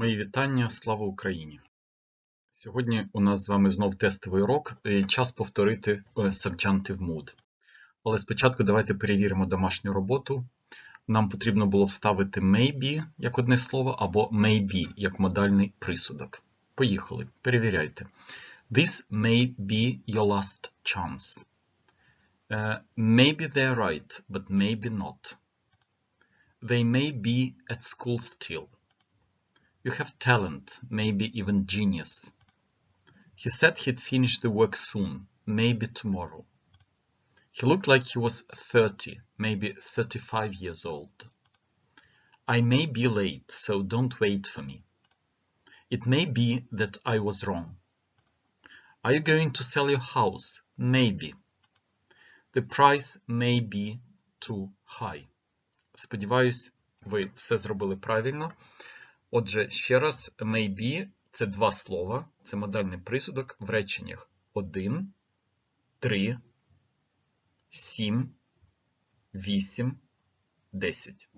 Мої вітання, слава Україні! Сьогодні у нас з вами знов тестовий урок і час повторити е, Subjunctive Mood. Але спочатку давайте перевіримо домашню роботу. Нам потрібно було вставити maybe як одне слово, або maybe як модальний присудок. Поїхали, перевіряйте. This may be your last chance. Uh, maybe they're right, but maybe not. They may be at school still. You have talent, maybe even genius. He said he'd finish the work soon, maybe tomorrow. He looked like he was 30, maybe 35 years old. I may be late, so don't wait for me. It may be that I was wrong. Are you going to sell your house? Maybe. The price may be too high. Сподіваюсь, ви все зробили правильно. Отже, ще раз, maybe це два слова, це модальний присудок в реченнях 1, 3, 7, 8, 10.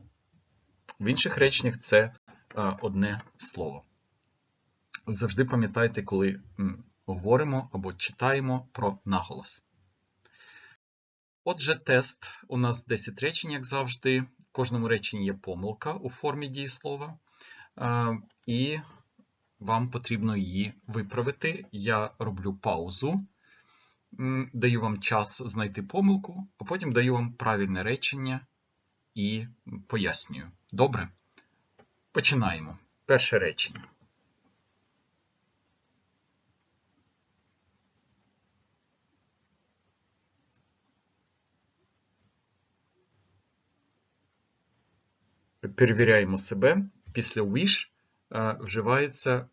В інших реченнях це а, одне слово. Завжди пам'ятайте, коли говоримо або читаємо про наголос. Отже, тест. У нас 10 речень, як завжди. В кожному реченні є помилка у формі дієслова. А, І вам потрібно її виправити. Я роблю паузу, даю вам час знайти помилку, а потім даю вам правильне речення і пояснюю. Добре? Починаємо. Перше речення. Перевіряємо себе. Після wish е, вживається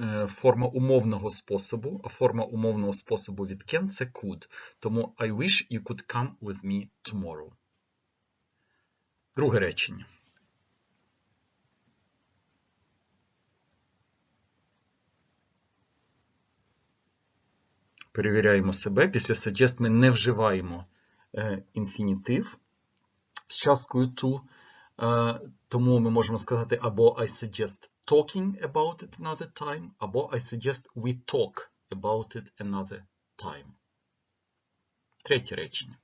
е, форма умовного способу, а форма умовного способу від can – це could. Тому I wish you could come with me tomorrow. Друге речення. Перевіряємо себе. Після suggest ми не вживаємо е, інфінітив з часткою to. Тому ми можемо сказати або I suggest talking about it another time, або I suggest we talk about it another time. Третє речення.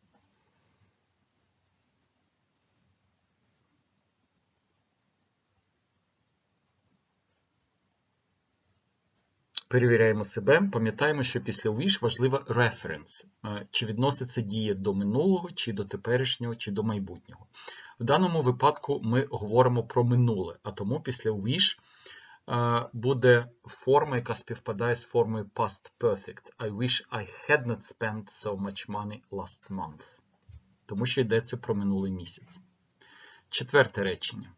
Перевіряємо себе. Пам'ятаємо, що після wish важлива reference. Чи відноситься дія до минулого, чи до теперішнього, чи до майбутнього. В даному випадку ми говоримо про минуле, а тому після wish е, буде форма, яка співпадає з формою past perfect. I wish I had not spent so much money last month. Тому що йдеться про минулий місяць. Четверте речення.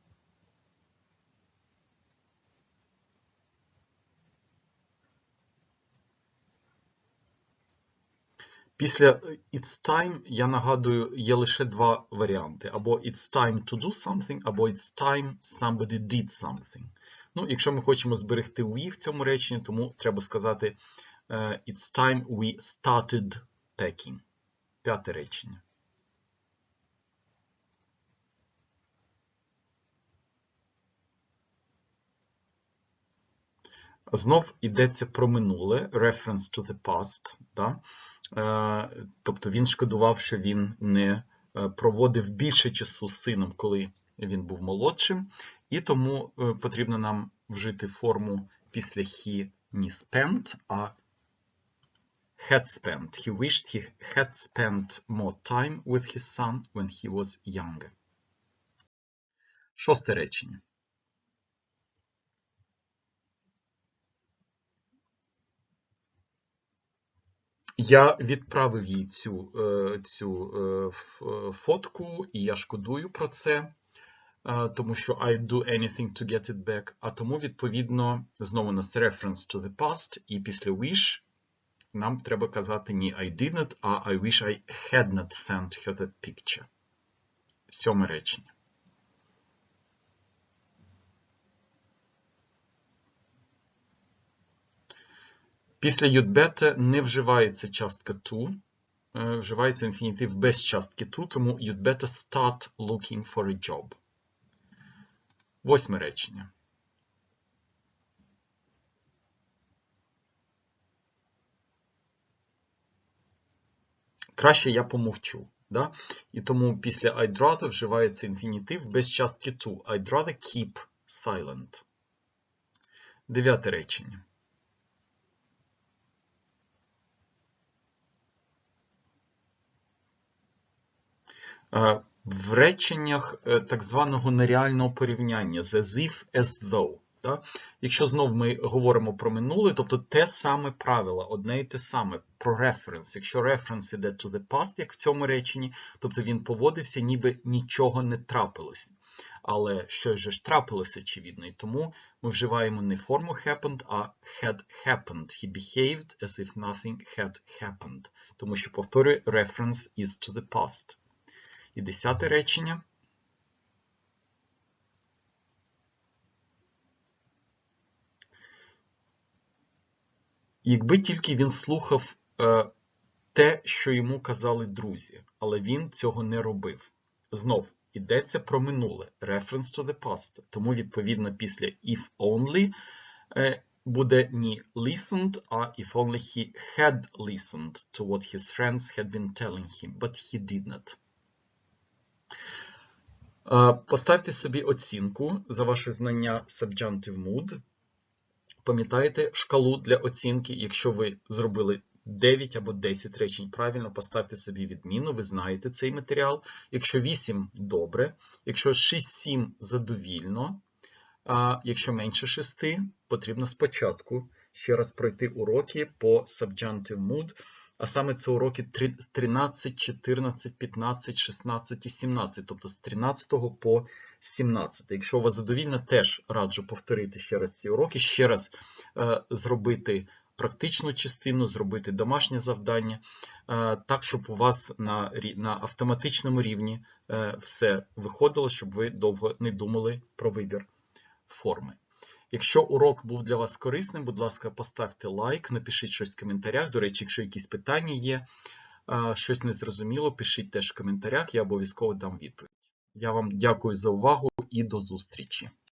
Після It's time, я нагадую, є лише два варіанти: або It's time to do something, або It's time somebody did something. Ну, Якщо ми хочемо зберегти we в цьому реченні, тому треба сказати It's time we started packing. П'яте речення. Знов йдеться про минуле, reference to the past. Да? Тобто він шкодував, що він не проводив більше часу з сином, коли він був молодшим, і тому потрібно нам вжити форму після he не spent, а had spent. He wished he had spent more time with his son when he was younger. Шосте речення. Я відправив їй цю цю фотку, і я шкодую про це, тому що I do anything to get it back. А тому, відповідно, знову у нас reference to the past, і після wish нам треба казати не I didn't, а I wish I had not sent her that picture. Сьоме речення. Після «юдбете» не вживається частка «to», е, вживається інфінітив без частки ту, тому «you'd better start looking for a job». Восьме речення. Краще я помовчу. Да? І тому після I'd rather вживається інфінітив без частки to. I'd rather keep silent. Дев'яте речення. В реченнях е, так званого нереального порівняння as if, as though. Да? Якщо знов ми говоримо про минуле, тобто те саме правило, одне і те саме про reference. Якщо reference іде to the past, як в цьому реченні, тобто він поводився, ніби нічого не трапилось. Але же ж трапилося, очевидно, і тому ми вживаємо не форму happened, а had happened. He behaved as if nothing had happened. Тому що, повторюю, reference is to the past. І десяте речення. Якби тільки він слухав е, те, що йому казали друзі, але він цього не робив. Знов йдеться про минуле, reference to the past. Тому, відповідно, після if only е, буде не listened, а if only he had listened to what his friends had been telling him, but he did not. Поставте собі оцінку за ваше знання subjunctive mood. Пам'ятаєте шкалу для оцінки, якщо ви зробили 9 або 10 речень правильно, поставте собі відміну, ви знаєте цей матеріал. Якщо 8 добре, якщо 6-7 задовільно, а якщо менше 6, потрібно спочатку ще раз пройти уроки по subjunctive mood, а саме це уроки 13, 14, 15, 16 і 17, тобто з 13 по 17. Якщо у вас задовільно, теж раджу повторити ще раз ці уроки, ще раз е, зробити практичну частину, зробити домашнє завдання, е, так, щоб у вас на, на автоматичному рівні е, все виходило, щоб ви довго не думали про вибір форми. Якщо урок був для вас корисним, будь ласка, поставте лайк, напишіть щось в коментарях. До речі, якщо якісь питання є, щось незрозуміло, пишіть теж в коментарях, я обов'язково дам відповідь. Я вам дякую за увагу і до зустрічі!